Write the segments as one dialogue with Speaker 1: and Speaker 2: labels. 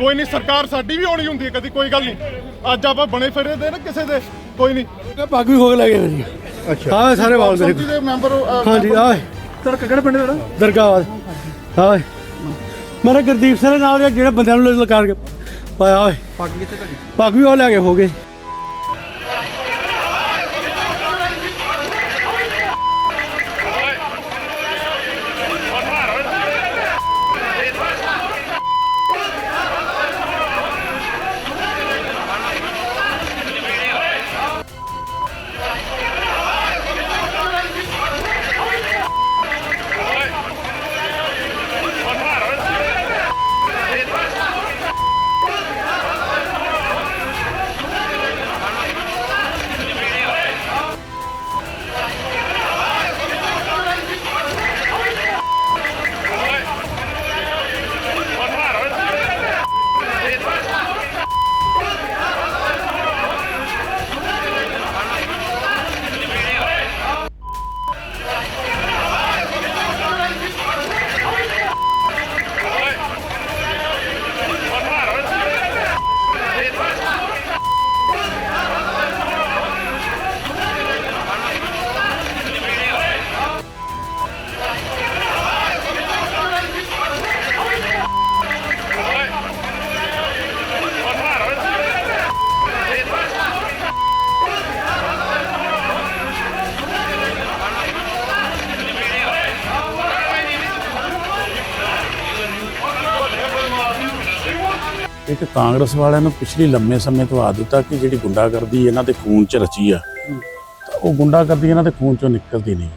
Speaker 1: ਕੋਈ ਨਹੀਂ ਸਰਕਾਰ ਸਾਡੀ ਵੀ ਹੋਣੀ ਹੁੰਦੀ ਹੈ ਕਦੀ ਕੋਈ ਗੱਲ ਨਹੀਂ। ਅੱਜ ਆਪਾਂ ਬਣੇ ਫਿਰੇ ਦੇ ਨਾ ਕਿਸੇ ਦੇ ਕੋਈ ਨਹੀਂ।
Speaker 2: ਤੇ ਪੱਗ ਵੀ ਹੋ ਕੇ ਲੱਗੇ ਮੇਰੀ
Speaker 1: ਅੱਛਾ।
Speaker 2: ਹਾਂ ਸਾਰੇ ਵਾਲ ਮੇਰੇ
Speaker 1: ਦੇ ਮੈਂਬਰ
Speaker 2: ਹਾਂਜੀ ਆਹ
Speaker 1: ਤੇਰਾ ਕਿਹੜਾ ਪਿੰਡ ਦਾ
Speaker 2: ਦਰਗਾਹ ਹਾਂ ਮੇਰਾ ਗੁਰਦੀਪ ਸਿੰਘ ਨਾਲ ਜਿਹੜੇ ਬੰਦਿਆਂ ਨੂੰ ਲਕਾਰ ਕੇ ਪਾਇਆ ਪੱਗ ਕਿੱਥੇ ਪੱਗ ਵੀ ਉਹ ਲੈ ਕੇ ਹੋ ਗਏ।
Speaker 3: ਇੱਕ ਕਾਂਗਰਸ ਵਾਲਿਆਂ ਨੂੰ ਪਿਛਲੀ ਲੰਮੇ ਸਮੇਂ ਤੋਂ ਆਦਤ ਆ ਕਿ ਜਿਹੜੀ ਗੁੰਡਾਗਰਦੀ ਇਹਨਾਂ ਦੇ ਖੂਨ 'ਚ ਰਚੀ ਆ ਤਾਂ ਉਹ ਗੁੰਡਾਗਰਦੀ ਇਹਨਾਂ ਦੇ ਖੂਨ 'ਚੋਂ ਨਿਕਲਦੀ ਨਹੀਂ।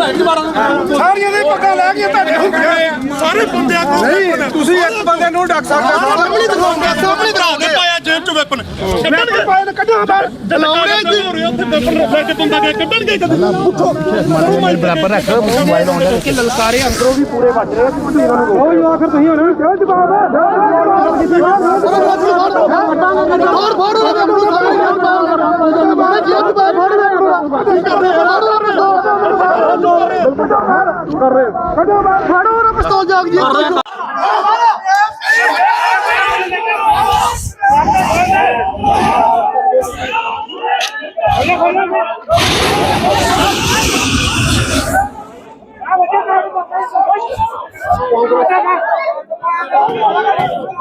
Speaker 4: ਸਾਰੀਆਂ ਦੇ ਪੱਗਾਂ ਲੈ ਕੇ ਤੁਹਾਡੇ ਹੁੰਦੀਆਂ ਸਾਰੇ ਬੰਦਿਆਂ ਨੂੰ ਨਹੀਂ ਤੁਸੀਂ ਇੱਕ ਬੰਦੇ ਨੂੰ ਡੱਕ ਸਕਦੇ ਹੋ। ਸਾਹਮਣੇ ਦਿਖਾਉਂਦੇ ਸਾਹਮਣੇ
Speaker 1: ਜੇਬ ਚ ਵੈਪਨ
Speaker 4: ਕੱਢਣਗੇ ਪਾਏ ਨੇ ਕੱਢੋ ਬਾਹਰ
Speaker 1: ਲਾਉਣੇ ਜੀ ਹੋ ਰਹੇ ਉੱਥੇ ਵੈਪਨ ਲੈ ਕੇ ਬੰਦਾ ਦੇ ਕੱਢਣਗੇ ਕਦੇ
Speaker 4: ਬਰਾਬਰ ਰੱਖ ਮੋਬਾਈਲ ਆਨ ਕਿ ਲਲਕਾਰੇ ਅੰਦਰੋਂ ਵੀ ਪੂਰੇ ਵੱਜ ਰਹੇ ਤੁਸੀਂ ਇਹਨਾਂ ਨੂੰ ਉਹ ਆਖਰ ਤੁਸੀਂ ਉਹਨਾਂ ਨੂੰ ਕਿਹਾ ਜਵਾਬ ਹੋਰ ਫੋੜ ਉਹਨਾਂ ਨੂੰ ਮਾਰੇ ਜੇਬ ਬਾਹਰ ਫੋੜ ਕੀ ਕਰ ਰਹੇ ਕਰ ਰਹੇ ਕੱਢੋ ਬਾਹਰ ਫੜੋ ਉਹਨਾਂ ਪਿਸਤੌਲ ਜਾਗ ਜੀ
Speaker 5: 好了好了好了，啊，我叫，我，我叫他，我叫他，我叫他，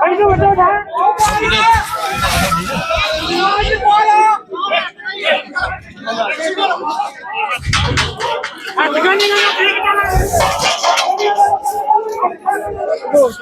Speaker 5: 还我叫他，哪里挂了？啊，你看你看，你。Deus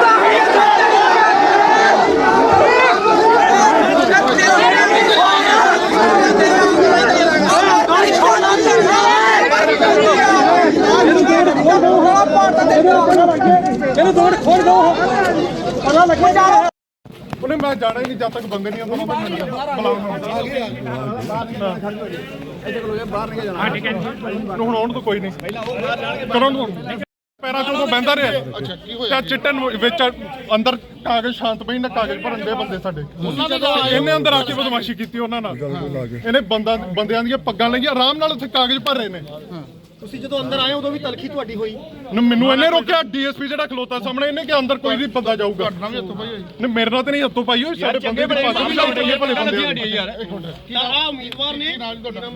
Speaker 5: da minha
Speaker 1: ਉਹਨੇ ਮੈਂ ਜਾਣਾ ਹੀ ਨਹੀਂ ਜਦ ਤੱਕ ਬੰਦੇ ਨਹੀਂ ਆਉਂਦੇ ਉਹਨਾਂ। ਨੂੰ ਬੁਲਾਉਣਾ ਹੁਣ ਆਉਣ ਤੋਂ ਕੋਈ ਨਹੀਂ। ਕਰੋ ਨੂੰ ਪੈਰਾਂ ਚੋਂ ਬੈੰਦਾ ਰਿਹਾ। ਅੱਛਾ ਕੀ ਹੋਇਆ? ਚਿੱਟਨ ਵਿੱਚ ਅੰਦਰ ਕਾਗਜ਼ ਸ਼ਾਂਤ ਪਈ ਨਾ ਕਾਗਜ਼ ਭਰਨ ਦੇ ਬੰਦੇ ਸਾਡੇ। ਇਹਨੇ ਅੰਦਰ ਆ ਕੇ ਬਦਮਾਸ਼ੀ ਕੀਤੀ ਉਹਨਾਂ ਨਾਲ। ਇਹਨੇ ਬੰਦਾ ਬੰਦਿਆਂ ਦੀਆਂ ਪੱਗਾਂ ਲਈਆਂ ਆਰਾਮ ਨਾਲ ਉੱਥੇ ਕਾਗਜ਼ ਭਰ ਰਹੇ ਨੇ।
Speaker 4: ਤੁਸੀਂ ਜਦੋਂ ਅੰਦਰ ਆਏ ਉਦੋਂ ਵੀ ਤਲਖੀ ਤੁਹਾਡੀ ਹੋਈ।
Speaker 1: ਨ- ਮੈਨੂੰ ਇਹਨੇ ਰੋਕਿਆ ਡੀਐਸਪੀ ਜਿਹੜਾ ਖਲੋਤਾ ਸਾਹਮਣੇ ਇਹਨੇ ਕਿ ਅੰਦਰ ਕੋਈ ਨਹੀਂ ਬੰਦਾ ਜਾਊਗਾ। ਨਹੀਂ ਮੇਰੇ ਨਾਲ ਤੇ ਨਹੀਂ ਹੱਥੋਂ ਪਾਈ ਹੋਈ ਸਾਡੇ ਬੰਦੇ ਦੀ ਪੱਗ ਵੀ ਲਾਉਂਦੇ ਨੇ ਭਲੇ ਬੰਦੇ
Speaker 4: ਆ ਉਮੀਦਵਾਰ ਨੇ?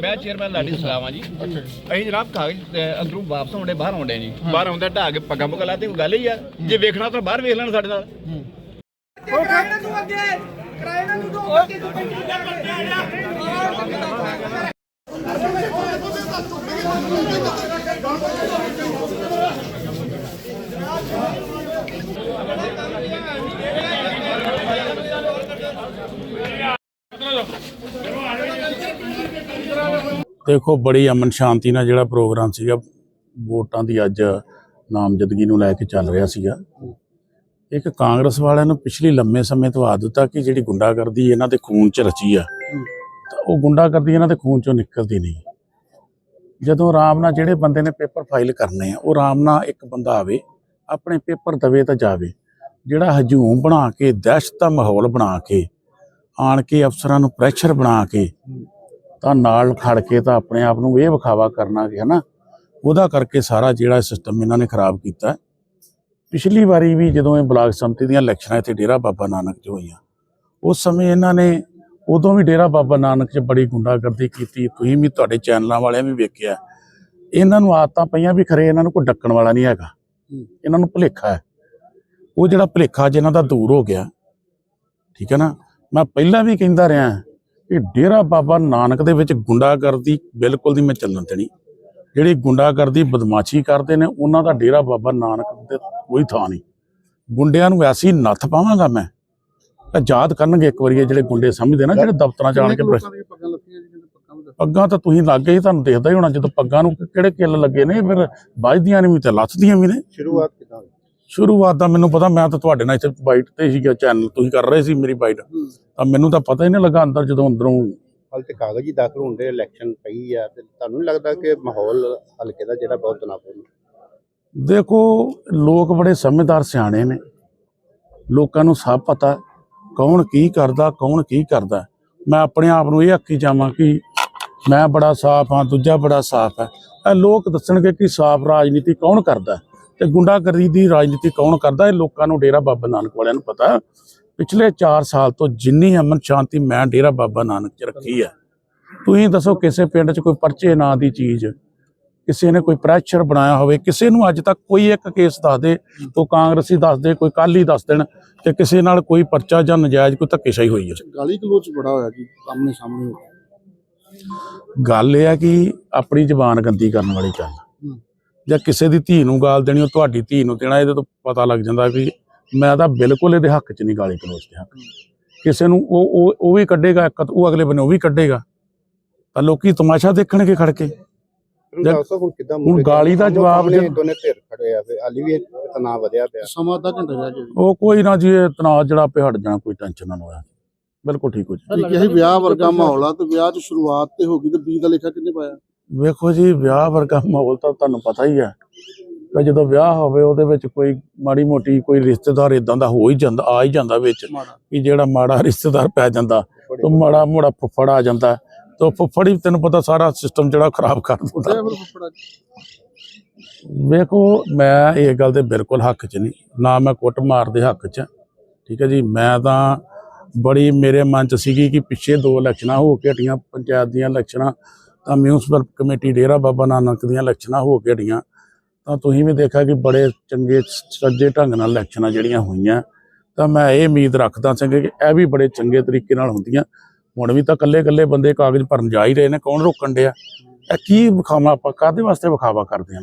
Speaker 6: ਮੈਂ ਚੇਅਰਮੈਨ ਲਾਡੀ ਸਲਾਮਾ ਜੀ। ਅਸੀਂ ਜਨਾਬ ਕਾਗਜ਼ ਅੰਦਰੋਂ ਵਾਪਸ ਆਉਂਦੇ ਬਾਹਰ ਆਉਂਦੇ ਜੀ। ਬਾਹਰ ਆਉਂਦੇ ਢਾਹ ਕੇ ਪੱਗਾਂ ਪੁੱਗਾਂ ਲਾ ਤੇ ਕੋਈ ਗੱਲ ਹੀ ਆ। ਜੇ ਵੇਖਣਾ ਤਾਂ ਬਾਹਰ ਵੇਖ ਲੈਣ ਸਾਡੇ ਨਾਲ।
Speaker 7: ਕਿਰਾਏ ਨੂੰ ਅੱਗੇ। ਕਿਰਾਏ ਨੂੰ ਦੋ ਅੱਗੇ ਤੋਂ
Speaker 3: ਦੇਖੋ, ਬੜੀ ਅਮਨ ਸ਼ਾਂਤੀ ਨਾਲ ਜਿਹੜਾ ਪ੍ਰੋਗਰਾਮ ਸੀਗਾ, ਵੋਟਾਂ ਦੀ ਅੱਜ ਨਾਮਜ਼ਦਗੀ ਨੂੰ ਲੈ ਕੇ ਚੱਲ ਰਿਹਾ ਸੀਗਾ। ਇੱਕ ਕਾਂਗਰਸ ਵਾਲਿਆਂ ਨੂੰ ਪਿਛਲੀ ਲੰਮੇ ਸਮੇਂ ਤੋਂ ਆਦਤ ਆ ਕਿ ਜਿਹੜੀ ਗੁੰਡਾਗਰਦੀ ਇਹਨਾਂ ਦੇ ਖੂਨ 'ਚ ਰਚੀ ਆ ਉਹ ਗੁੰਡਾਗਰਦੀ ਇਹਨਾਂ ਦੇ ਖੂਨ 'ਚੋਂ ਨਿਕਲਦੀ ਨਹੀਂ। ਜਦੋਂ ਆਰਾਮ ਨਾਲ ਜਿਹੜੇ ਬੰਦੇ ਨੇ ਪੇਪਰ ਫਾਈਲ ਕਰਨੇ ਆ, ਉਹ ਆਰਾਮ ਨਾਲ ਇੱਕ ਬੰਦਾ ਆਵੇ, ਆਪਣੇ ਪੇਪਰ ਦਵੇ ਤਾਂ ਜਾਵੇ। ਜਿਹੜਾ ਹਜੂਮ ਬਣਾ ਕੇ, ਦਹਿਸ਼ਤ ਦਾ ਮਾਹੌਲ ਬਣਾ ਕੇ, ਆਣ ਕੇ ਅਫਸਰਾਂ ਨੂੰ ਪ੍ਰੈਸ਼ਰ ਬਣਾ ਕੇ, ਤਾਂ ਨਾਲ ਖੜ ਕੇ ਤਾਂ ਆਪਣੇ ਆਪ ਨੂੰ ਇਹ ਵਿਖਾਵਾ ਕਰਨਾ ਕਿ ਹਨਾ, ਉਹਦਾ ਕਰਕੇ ਸਾਰਾ ਜਿਹੜਾ ਸਿਸਟਮ ਇਹਨਾਂ ਨੇ ਖਰਾਬ ਕੀਤਾ। ਪਿਛਲੀ ਵਾਰੀ ਵੀ ਜਦੋਂ ਇਹ ਬਲਾਕ ਸੰਮਤੀ ਦੀਆਂ ਇਲੈਕਸ਼ਨਾਂ ਇੱਥੇ ਡੇਰਾ ਬਾਬਾ ਨਾਨਕ 'ਚ ਹੋਈਆਂ, ਉਸ ਸਮੇਂ ਇਹਨਾਂ ਨੇ ਉਦੋਂ ਵੀ ਡੇਰਾ ਬਾਬਾ ਨਾਨਕ 'ਚ ਬੜੀ ਗੁੰਡਾਗਰਦੀ ਕੀਤੀ। ਤੁਸੀਂ ਵੀ ਤੁਹਾਡੇ ਚੈਨਲਾਂ ਵਾਲਿਆਂ ਵੀ ਵੇਖਿਆ ਇਹਨਾਂ ਨੂੰ ਆਦਤਾਂ ਪਈਆਂ ਵੀ ਖਰੇ ਇਹਨਾਂ ਨੂੰ ਕੋਈ ਡੱਕਣ ਵਾਲਾ ਨਹੀਂ ਹੈਗਾ। ਇਹਨਾਂ ਨੂੰ ਭੁਲੇਖਾ ਹੈ। ਉਹ ਜਿਹੜਾ ਭੁਲੇਖਾ ਜਿਹਨਾਂ ਦਾ ਦੂਰ ਹੋ ਗਿਆ ਠੀਕ ਹੈ ਨਾ? ਮੈਂ ਪਹਿਲਾਂ ਵੀ ਕਹਿੰਦਾ ਰਿਹਾ ਕਿ ਡੇਰਾ ਬਾਬਾ ਨਾਨਕ ਦੇ ਵਿੱਚ ਗੁੰਡਾਗਰਦੀ ਬਿਲਕੁਲ ਨਹੀਂ ਮੈਂ ਚੱਲਣ ਦੇਣੀ। ਜਿਹੜੀ ਗੁੰਡਾਗਰਦੀ ਬਦਮਾਸ਼ੀ ਕਰਦੇ ਨੇ ਉਹਨਾਂ ਦਾ ਡੇਰਾ ਬਾਬਾ ਨਾਨਕ ਤੇ ਕੋਈ ਥਾਂ ਨਹੀਂ। ਗੁੰਡਿਆਂ ਨੂੰ ਐਸੀ ਨੱਥ ਪਾਵਾਂਗਾ ਮੈਂ। ਤਾਂ ਯਾਦ ਕਰਨਗੇ ਇੱਕ ਵਾਰੀ ਇਹ ਜਿਹੜੇ ਗੁੰਡੇ ਸਮਝਦੇ ਨਾ ਜਿਹੜੇ ਦਫ਼ਤਰਾਂ ਚ ਆਣ ਕੇ ਪੱਗਾਂ ਤਾਂ ਤੁਸੀਂ ਲੱਗ ਗਏ ਤੁਹਾਨੂੰ ਦੇਖਦਾ ਹੀ ਹੋਣਾ ਜਦੋਂ ਪੱਗਾਂ ਨੂੰ ਕਿਹੜੇ ਕਿੱਲ ਲੱਗੇ ਨੇ ਫਿਰ ਵੱਜਦੀਆਂ ਨੇ ਵੀ ਤੇ ਲੱਥਦੀਆਂ ਵੀ ਨੇ।
Speaker 4: ਸ਼ੁਰੂਆਤ ਕਿਦਾਂ
Speaker 3: ਸ਼ੁਰੂਆਤ ਦਾ ਮੈਨੂੰ ਪਤਾ ਮੈਂ ਤਾਂ ਤੁਹਾਡੇ ਨਾਲ ਇੱਥੇ ਬਾਈਟ ਤੇ ਸੀਗਾ ਚੈਨਲ ਤੁਸੀਂ ਕਰ ਰਹੇ ਸੀ ਮੇਰੀ ਬਾਈਟ। ਤਾਂ ਮੈਨੂੰ ਤਾਂ ਪਤਾ ਹੀ ਨਹੀਂ ਲੱਗਾ ਅੰਦਰ ਜਦੋਂ ਅੰਦਰੋਂ
Speaker 8: ਹਾਲ ਤੇ ਕਾਗਜ਼ ਹੀ ਦਾਖਲ ਹੁੰਦੇ ਇਲੈਕਸ਼ਨ ਪਈ ਆ ਤੇ ਤੁਹਾਨੂੰ ਨਹੀਂ ਲੱਗਦਾ ਕਿ ਮਾਹੌਲ ਹਲਕੇ ਦਾ ਜਿਹੜਾ ਬਹੁਤ ਤਣਾਅਪੂਰਨ
Speaker 3: ਦੇਖੋ ਲੋਕ ਬੜੇ ਸਮਝਦਾਰ ਸਿਆਣੇ ਨੇ। ਲੋਕਾਂ ਨੂੰ ਸਭ ਪਤਾ ਕੌਣ ਕੀ ਕਰਦਾ, ਕੌਣ ਕੀ ਕਰਦਾ। ਮੈਂ ਆਪਣੇ ਆਪ ਨੂੰ ਇਹ ਆਖੀ ਜਾਵਾਂ ਕਿ ਮੈਂ ਬੜਾ ਸਾਫ਼ ਹਾਂ, ਦੂਜਾ ਬੜਾ ਸਾਫ਼ ਹੈ। ਇਹ ਲੋਕ ਦੱਸਣਗੇ ਕਿ ਸਾਫ਼ ਰਾਜਨੀਤੀ ਕੌਣ ਕਰਦਾ ਤੇ ਗੁੰਡਾਗਰਦੀ ਦੀ ਰਾਜਨੀਤੀ ਕੌਣ ਕਰਦਾ ਇਹ ਲੋਕਾਂ ਨੂੰ ਡੇਰਾ ਬਾਬਾ ਨਾਨਕ ਵਾਲਿਆਂ ਨੂੰ ਪਤਾ। ਪਿਛਲੇ 4 ਸਾਲ ਤੋਂ ਜਿੰਨੀ ਅਮਨ ਸ਼ਾਂਤੀ ਮੈਂ ਡੇਰਾ ਬਾਬਾ ਨਾਨਕ 'ਚ ਰੱਖੀ ਹੈ। ਤੁਸੀਂ ਦੱਸੋ ਕਿਸੇ ਪਿੰਡ 'ਚ ਕੋਈ ਪਰਚੇ ਨਾਂ ਦੀ ਚੀਜ਼ ਕਿਸੇ ਨੇ ਕੋਈ ਪ੍ਰੈਸ਼ਰ ਬਣਾਇਆ ਹੋਵੇ ਕਿਸੇ ਨੂੰ ਅੱਜ ਤੱਕ ਕੋਈ ਇੱਕ ਕੇਸ ਦੱਸ ਦੇ ਕੋਈ ਕਾਂਗਰਸੀ ਦੱਸ ਦੇ ਕੋਈ ਕਾਲੀ ਦੱਸ ਦੇਣ ਕਿ ਕਿਸੇ ਨਾਲ ਕੋਈ ਪਰਚਾ ਜਾਂ ਨਜਾਇਜ਼ ਕੋਈ ਧੱਕੇਸ਼ਾਹੀ ਹੋਈ ਹੈ।
Speaker 4: ਗਾਲੀ ਗਲੋਚ ਬੜਾ ਹੋਇਆ ਜੀ ਸਾਹਮਣੇ ਸਾਹਮਣੇ
Speaker 3: ਗੱਲ ਇਹ ਹੈ ਕਿ ਆਪਣੀ ਜ਼ਬਾਨ ਗੰਦੀ ਕਰਨ ਵਾਲੀ ਗੱਲ ਜਾਂ ਕਿਸੇ ਦੀ ਧੀ ਨੂੰ ਗਾਲ ਦੇਣੀ ਉਹ ਤੁਹਾਡੀ ਧੀ ਨੂੰ ਦੇਣਾ ਇਹਦੇ ਤੋਂ ਪਤਾ ਲੱਗ ਜਾਂਦਾ ਵੀ ਮੈਂ ਤਾਂ ਬਿਲਕੁਲ ਇਹਦੇ ਹੱਕ 'ਚ ਨਹੀਂ ਗਾਲੀ ਗਲੋਚ ਦੇ ਹੱਕ ਕਿਸੇ ਨੂੰ ਉਹ ਉਹ ਵੀ ਕੱਢੇਗਾ ਇੱਕ ਉਹ ਅਗਲੇ ਬੰਨੇ ਉਹ ਵੀ ਕੱਢੇਗਾ। ਤਾਂ ਲੋਕੀ ਤਮਾਸ਼ਾ ਦੇਖਣਗੇ ਖੜ ਕੇ।
Speaker 8: ਦੱਸੋ ਹੁਣ ਕਿਦਾਂ
Speaker 3: ਹੁਣ ਗਾਲੀ ਦਾ ਜਵਾਬ
Speaker 8: ਜੇ ਦੋਨੇ ਧਿਰ ਖੜੇ ਆ ਫੇ ਹਾਲੀ ਵੀ ਤਣਾਅ ਵਧਿਆ ਪਿਆ।
Speaker 4: ਸਮਾਂ ਅੱਧਾ ਘੰਟਾ ਰਹਿ ਗਿਆ
Speaker 3: ਉਹ ਕੋਈ ਨਾ ਜੀ ਇਹ ਤਣਾਅ ਜਿਹੜਾ ਆਪੇ ਹਟ ਜਾਣਾ ਕੋਈ ਟੈਨਸ਼ਨ ਨਾ ਹੋਇਆ ਬਿਲਕੁਲ ਠੀਕ ਹੋ ਜੀ।
Speaker 4: ਜੀ ਕਿ ਇਹ ਵਿਆਹ ਵਰਗਾ ਮਾਹੌਲ ਆ ਤੇ ਵਿਆਹ 'ਚ ਸ਼ੁਰੂਆਤ ਤੇ ਹੋ ਗਈ ਤੇ ਬੀ ਦਾ ਲੇਖਾ ਕਿੰਨੇ ਪਾਇਆ?
Speaker 3: ਵੇਖੋ ਜੀ ਵਿਆਹ ਵਰਗਾ ਮਾਹੌਲ ਤਾਂ ਤੁਹਾਨੂੰ ਪਤਾ ਹੀ ਹੈ ਕਿ ਜਦੋਂ ਵਿਆਹ ਹੋਵੇ ਉਹਦੇ ਵਿੱਚ ਕੋਈ ਮਾੜੀ ਮੋਟੀ ਕੋਈ ਰਿਸ਼ਤੇਦਾਰ ਇਦਾਂ ਦਾ ਹੋ ਹੀ ਜਾਂਦਾ ਆ ਹੀ ਜਾਂਦਾ ਵਿੱਚ ਕਿ ਜਿਹੜਾ ਮਾੜਾ ਰਿਸ਼ਤੇਦਾਰ ਪੈ ਜਾਂਦਾ ਤਾਂ ਮਾੜਾ ਮੋੜਾ ਫੁੱਫੜ ਆ ਜਾਂਦਾ। ਤਾਂ ਫੁੱਫੜ ਹੀ ਤੈਨੂੰ ਪਤਾ ਸਾਰਾ ਸਿਸਟਮ ਜਿਹੜਾ ਖਰਾਬ ਕਰ ਦਿੰਦਾ। ਵੇਖੋ ਮੈਂ ਇਹ ਗੱਲ ਦੇ ਬਿਲਕੁਲ ਹੱਕ 'ਚ ਨਹੀਂ। ਨਾ ਮੈਂ ਕੁੱਟ ਮਾਰ ਦੇ ਹੱਕ 'ਚ। ਠੀਕ ਹੈ ਜੀ ਮੈਂ ਤਾਂ ਬੜੀ ਮੇਰੇ ਮਨ 'ਚ ਸੀਗੀ ਕਿ ਪਿੱਛੇ ਦੋ ਇਲੈਕਸ਼ਨਾਂ ਹੋ ਕੇ ਹਟੀਆਂ ਪੰਚਾਇਤ ਦੀਆਂ ਇਲੈਕਸ਼ਨਾਂ ਤਾਂ ਮਿਊਨਿਸਪਲ ਕਮੇਟੀ ਡੇਰਾ ਬਾਬਾ ਨਾਨਕ ਦੀਆਂ ਇਲੈਕਸ਼ਨਾਂ ਹੋ ਕੇ ਹਟੀਆਂ। ਤਾਂ ਤੁਸੀਂ ਵੀ ਦੇਖਿਆ ਕਿ ਬੜੇ ਚੰਗੇ ਸੱਜੇ ਢੰਗ ਨਾਲ ਇਲੈਕਸ਼ਨਾਂ ਜਿਹੜੀਆਂ ਹੋਈਆਂ। ਤਾਂ ਮੈਂ ਇਹ ਉਮੀਦ ਰੱਖਦਾ ਸੀ ਕਿ ਇਹ ਵੀ ਬੜੇ ਚੰਗੇ ਤਰੀਕੇ ਨਾਲ ਹੁੰਦੀਆਂ। ਹੁਣ ਵੀ ਤਾਂ ਕੱਲੇ ਕੱਲੇ ਬੰਦੇ ਕਾਗਜ਼ ਭਰਨ ਜਾ ਹੀ ਰਹੇ ਨੇ, ਕੌਣ ਰੋਕਣ ਡਿਆ? ਇਹ ਕੀ ਵਿਖਾਵਾ ਆਪਾਂ ਕਾਦੇ ਵਾਸਤੇ ਵਿਖਾਵਾ ਕਰਦੇ ਹਾਂ ਲੋਕ?